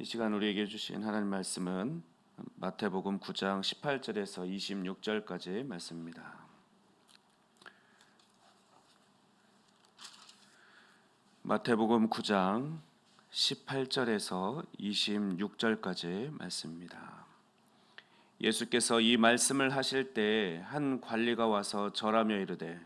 이 시간 우리에게 주신 하나님 말씀은 마태복음 9장 18절에서 26절까지 말씀입니다. 마태복음 9장 18절에서 26절까지 말씀입니다. 예수께서 이 말씀을 하실 때 한 관리가 와서 절하며 이르되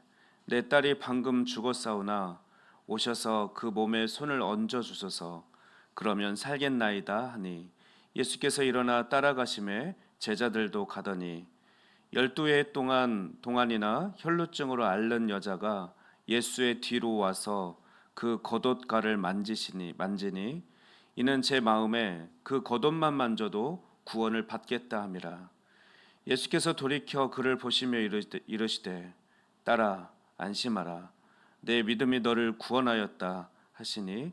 내 딸이 방금 죽었사오나 오셔서 그 몸에 손을 얹어 주소서 그러면 살겠나이다 하니 예수께서 일어나 따라가심에 제자들도 가더니 열두 해 동안 동안이나 혈루증으로 앓는 여자가 예수의 뒤로 와서 그 겉옷가를 만지시니 만지니 이는 제 마음에 그 겉옷만 만져도 구원을 받겠다 함이라. 예수께서 돌이켜 그를 보시며 이르시되, 딸아 안심하라. 내 믿음이 너를 구원하였다 하시니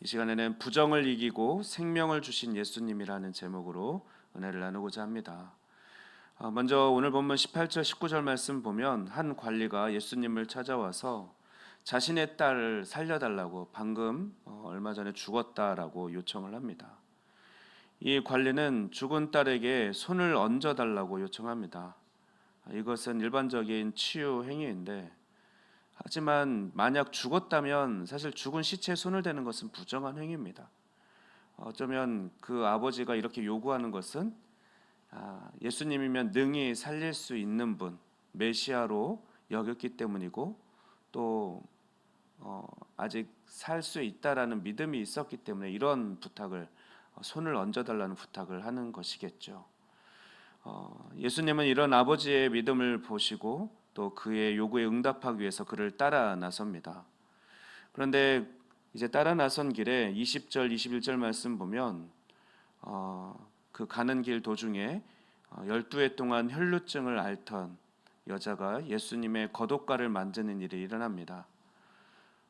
이 시간에는 부정을 이기고 생명을 주신 예수님이라는 제목으로 은혜를 나누고자 합니다. 아, 먼저 오늘 본문 18절 19절 말씀 보면 한 관리가 예수님을 찾아와서 자신의 딸을 살려달라고 방금 어, 얼마 전에 죽었다라고 요청을 합니다. 이 관리는 죽은 딸에게 손을 얹어 달라고 요청합니다. 이것은 일반적인 치유 행위인데 하지만 만약 죽었다면 사실 죽은 시체에 손을 대는 것은 부정한 행위입니다. 어쩌면 그 아버지가 이렇게 요구하는 것은 아, 예수님이면 능히 살릴 수 있는 분 메시아로 여겼기 때문이고 또 어, 아직 살 수 있다라는 믿음이 있었기 때문에 이런 부탁을 손을 얹어달라는 부탁을 하는 것이겠죠. 어, 예수님은 이런 아버지의 믿음을 보시고 또 그의 요구에 응답하기 위해서 그를 따라 나섭니다. 그런데 이제 따라 나선 길에 20절, 21절 말씀 보면 어, 그 가는 길 도중에 어, 12해 동안 혈루증을 앓던 여자가 예수님의 겉옷가를 만지는 일이 일어납니다.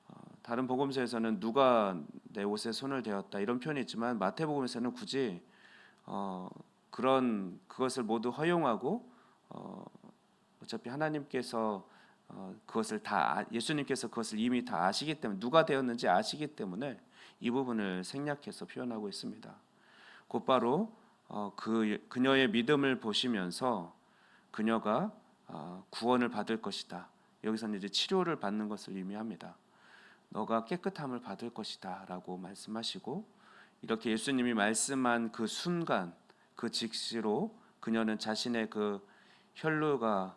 어, 다른 복음서에서는 누가 내 옷에 손을 대었다 이런 표현이 있지만 마태복음에서는 굳이 어, 그런 그것을 모두 허용하고 어, 어차피 하나님께서 어, 그것을 다 아- 예수님께서 그것을 이미 다 아시기 때문에 누가 되었는지 아시기 때문에 이 부분을 생략해서 표현하고 있습니다. 곧바로 어, 그 그녀의 믿음을 보시면서 그녀가 어, 구원을 받을 것이다. 여기서는 이제 치료를 받는 것을 의미합니다. 너가 깨끗함을 받을 것이다라고 말씀하시고 이렇게 예수님이 말씀한 그 순간 그 즉시로 그녀는 자신의 그 혈루가 어,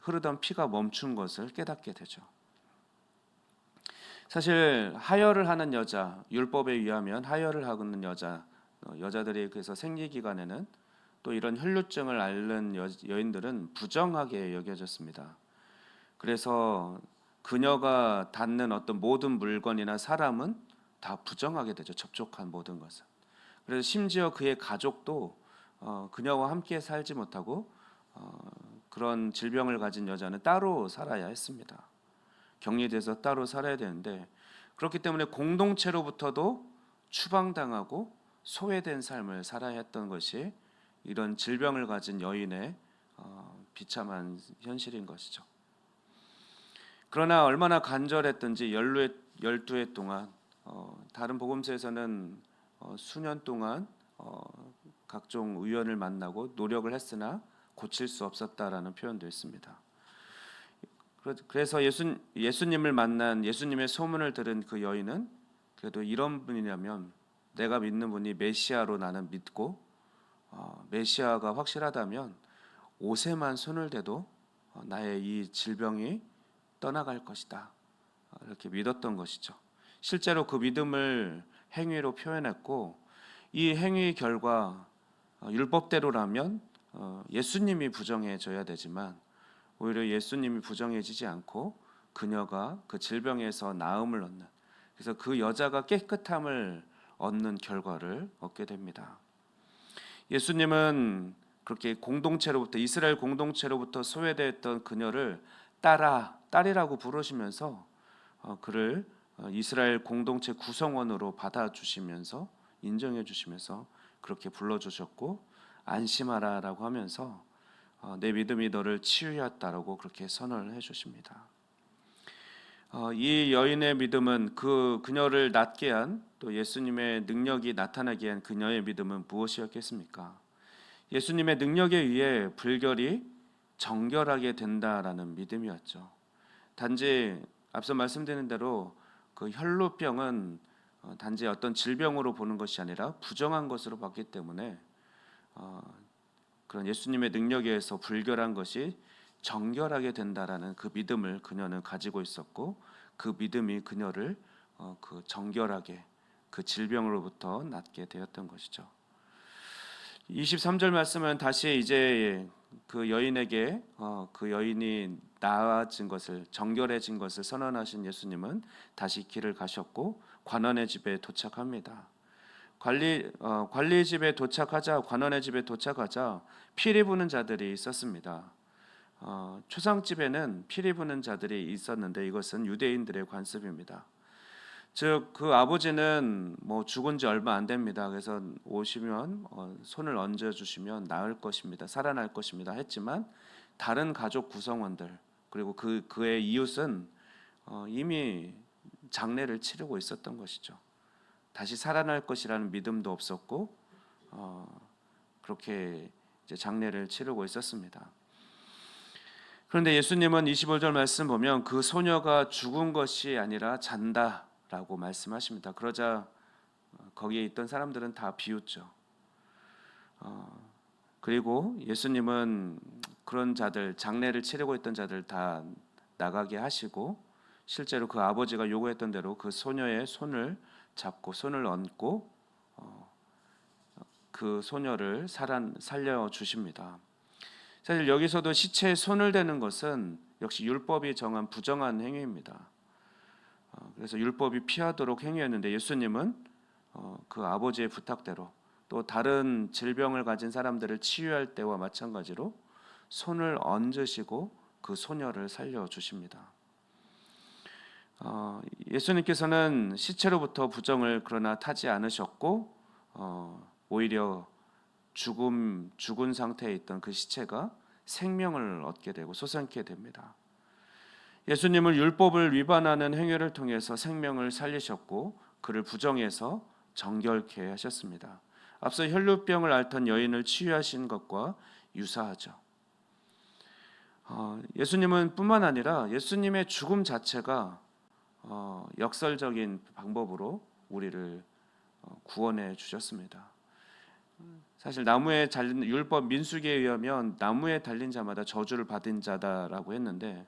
흐르던 피가 멈춘 것을 깨닫게 되죠. 사실 하혈을 하는 여자 율법에 의하면 하혈을 하는 여자 어, 여자들이 그래서 생리 기간에는 또 이런 혈루증을 앓는 여, 여인들은 부정하게 여겨졌습니다. 그래서 그녀가 닿는 어떤 모든 물건이나 사람은 다 부정하게 되죠. 접촉한 모든 것은. 그래서 심지어 그의 가족도 어, 그녀와 함께 살지 못하고 어, 그런 질병을 가진 여자는 따로 살아야 했습니다. 격리돼서 따로 살아야 되는데 그렇기 때문에 공동체로부터도 추방당하고 소외된 삶을 살아야 했던 것이 이런 질병을 가진 여인의 어, 비참한 현실인 것이죠. 그러나 얼마나 간절했든지 열루해, 열두 해 동안 어, 다른 복음서에서는 어, 수년 동안 어, 각종 의원을 만나고 노력을 했으나 고칠 수 없었다라는 표현도 있습니다. 그래- 그래서 예수, 예수님을 만난 예수님의 소문을 들은 그 여인은 그래도 이런 분이라면 내가 믿는 분이 메시아로 나는 믿고 어, 메시아가 확실하다면 옷에만 손을 대도 어, 나의 이 질병이 떠나갈 것이다. 어, 이렇게 믿었던 것이죠. 실제로 그 믿음을 행위로 표현했고 이 행위 결과 어, 율법대로라면 어, 예수님이 부정해져야 되지만 오히려 예수님이 부정해지지 않고 그녀가 그 질병에서 나음을 얻는 그래서 그 여자가 깨끗함을 얻는 결과를 얻게 됩니다. 예수님은 그렇게 공동체로부터 이스라엘 공동체로부터 소외되었던 그녀를 딸아 딸이라고 부르시면서 어, 그를 어, 이스라엘 공동체 구성원으로 받아주시면서 인정해 주시면서 그렇게 불러 주셨고 안심하라라고 하면서 어, 내 믿음이 너를 치유했다라고 그렇게 선언을 해 주십니다. 어, 이 여인의 믿음은 그 그녀를 낫게 한 또 예수님의 능력이 나타나게 한 그녀의 믿음은 무엇이었겠습니까? 예수님의 능력에 의해 불결이 정결하게 된다라는 믿음이었죠. 단지 앞서 말씀드린 대로 그 혈루병은 어, 단지 어떤 질병으로 보는 것이 아니라 부정한 것으로 봤기 때문에 어, 그런 예수님의 능력에 의해서 불결한 것이 정결하게 된다라는 그 믿음을 그녀는 가지고 있었고 그 믿음이 그녀를 어, 그 정결하게 그 질병으로부터 낫게 되었던 것이죠. 23절 말씀은 다시 이제 그 여인에게 어, 그 여인이 나아진 것을 정결해진 것을 선언하신 예수님은 다시 길을 가셨고 관원의 집에 도착합니다. 관리 어, 관리 집에 도착하자 관원의 집에 도착하자 피리 부는 자들이 있었습니다. 어, 초상집에는 피리 부는 자들이 있었는데 이것은 유대인들의 관습입니다. 즉 그 아버지는 뭐 죽은 지 얼마 안 됩니다. 그래서 오시면 어, 손을 얹어 주시면 나을 것입니다. 살아날 것입니다. 했지만 다른 가족 구성원들 그리고 그 그의 이웃은 어, 이미 장례를 치르고 있었던 것이죠. 다시 살아날 것이라는 믿음도 없었고 어, 그렇게 장례를 치르고 있었습니다. 그런데 예수님은 25절 말씀 보면 그 소녀가 죽은 것이 아니라 잔다라고 말씀하십니다. 그러자 어, 거기에 있던 사람들은 다 비웃죠. 어, 그리고 예수님은 그런 자들 장례를 치르고 있던 자들 다 나가게 하시고 실제로 그 아버지가 요구했던 대로 그 소녀의 손을 잡고 손을 얹고 어, 그 소녀를 살려 주십니다. 사실 여기서도 시체에 손을 대는 것은 역시 율법이 정한 부정한 행위입니다. 어, 그래서 율법이 피하도록 행위했는데 예수님은 어, 그 아버지의 부탁대로 또 다른 질병을 가진 사람들을 치유할 때와 마찬가지로 손을 얹으시고 그 소녀를 살려 주십니다. 어, 예수님께서는 시체로부터 부정을 그러나 타지 않으셨고 어, 오히려 죽음 죽은 상태에 있던 그 시체가 생명을 얻게 되고 솟아게 됩니다. 예수님을 율법을 위반하는 행위를 통해서 생명을 살리셨고 그를 부정해서 정결케 하셨습니다. 앞서 혈루병을 앓던 여인을 치유하신 것과 유사하죠. 어, 예수님은 뿐만 아니라 예수님의 죽음 자체가 어, 역설적인 방법으로 우리를 어, 구원해 주셨습니다. 사실 나무에 달린 율법 민수기에 의하면 나무에 달린 자마다 저주를 받은 자다라고 했는데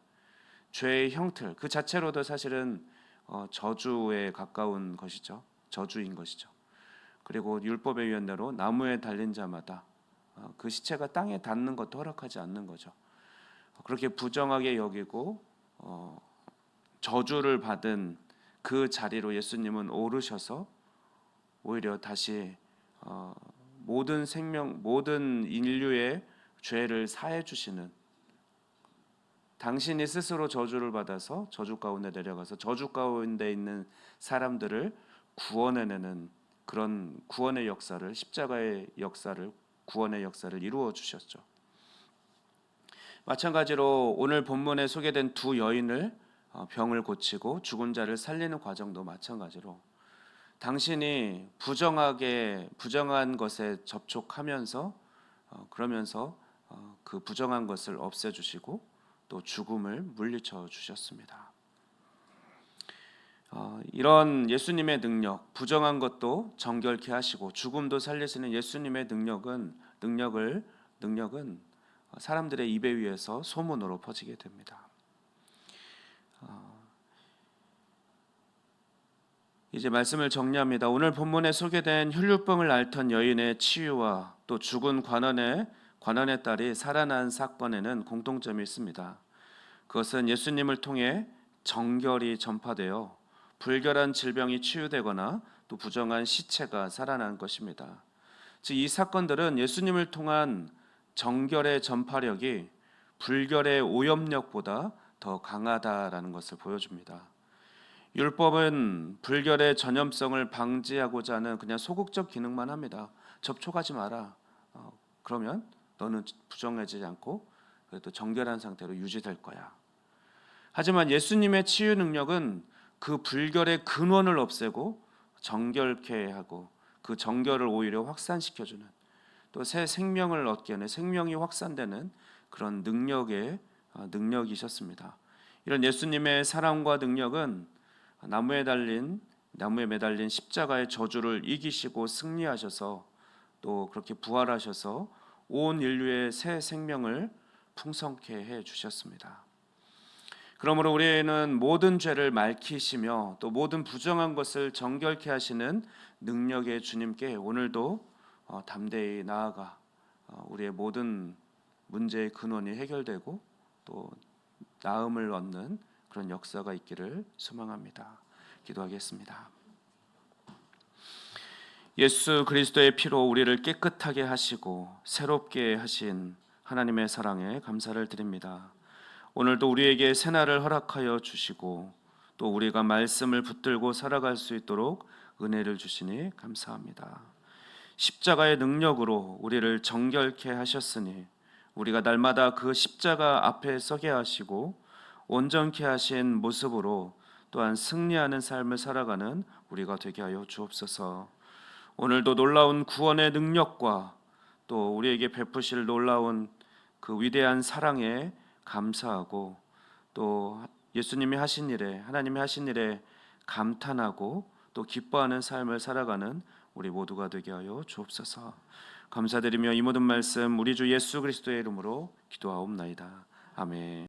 죄의 형틀 그 자체로도 사실은 어, 저주에 가까운 것이죠. 저주인 것이죠. 그리고 율법에 의한 대로 나무에 달린 자마다 어, 그 시체가 땅에 닿는 것도 허락하지 않는 거죠. 그렇게 부정하게 여기고 어, 저주를 받은 그 자리로 예수님은 오르셔서 오히려 다시 어, 모든 생명 모든 인류의 죄를 사해 주시는 당신이 스스로 저주를 받아서 저주 가운데 내려가서 저주 가운데 있는 사람들을 구원해내는 그런 구원의 역사를 십자가의 역사를 구원의 역사를 이루어 주셨죠. 마찬가지로 오늘 본문에 소개된 두 여인을 어, 병을 고치고 죽은 자를 살리는 과정도 마찬가지로 당신이 부정하게 부정한 것에 접촉하면서 어, 그러면서 어, 그 부정한 것을 없애 주시고 또 죽음을 물리쳐 주셨습니다. 어, 이런 예수님의 능력, 부정한 것도 정결케 하시고 죽음도 살리시는 예수님의 능력은 능력을 능력은 사람들의 입에 위해서 소문으로 퍼지게 됩니다. 이제 말씀을 정리합니다. 오늘 본문에 소개된 혈류병을 앓던 여인의 치유와 또 죽은 관원의 관원의 딸이 살아난 사건에는 공통점이 있습니다. 그것은 예수님을 통해 정결이 전파되어 불결한 질병이 치유되거나 또 부정한 시체가 살아난 것입니다. 즉 이 사건들은 예수님을 통한 정결의 전파력이 불결의 오염력보다 더 강하다라는 것을 보여줍니다. 율법은 불결의 전염성을 방지하고자 하는 그냥 소극적 기능만 합니다. 접촉하지 마라. 어, 그러면 너는 부정해지지 않고 그래도 정결한 상태로 유지될 거야. 하지만 예수님의 치유 능력은 그 불결의 근원을 없애고 정결케 하고 그 정결을 오히려 확산시켜주는 또 새 생명을 얻게 하는 생명이 확산되는 그런 능력의 어, 능력이셨습니다. 이런 예수님의 사랑과 능력은 나무에 달린 나무에 매달린 십자가의 저주를 이기시고 승리하셔서 또 그렇게 부활하셔서 온 인류의 새 생명을 풍성케 해 주셨습니다. 그러므로 우리는 모든 죄를 맑히시며 또 모든 부정한 것을 정결케 하시는 능력의 주님께 오늘도 어, 담대히 나아가 어, 우리의 모든 문제의 근원이 해결되고 또 나음을 얻는 그런 역사가 있기를 소망합니다. 기도하겠습니다. 예수 그리스도의 피로 우리를 깨끗하게 하시고 새롭게 하신 하나님의 사랑에 감사를 드립니다. 오늘도 우리에게 새날을 허락하여 주시고 또 우리가 말씀을 붙들고 살아갈 수 있도록 은혜를 주시니 감사합니다. 십자가의 능력으로 우리를 정결케 하셨으니 우리가 날마다 그 십자가 앞에 서게 하시고 온전케 하신 모습으로 또한 승리하는 삶을 살아가는 우리가 되게 하여 주옵소서. 오늘도 놀라운 구원의 능력과 또 우리에게 베푸실 놀라운 그 위대한 사랑에 감사하고 또 예수님이 하신 일에 하나님이 하신 일에 감탄하고 또 기뻐하는 삶을 살아가는 우리 모두가 되게 하여 주옵소서. 감사드리며 이 모든 말씀 우리 주 예수 그리스도의 이름으로 기도하옵나이다. 아멘.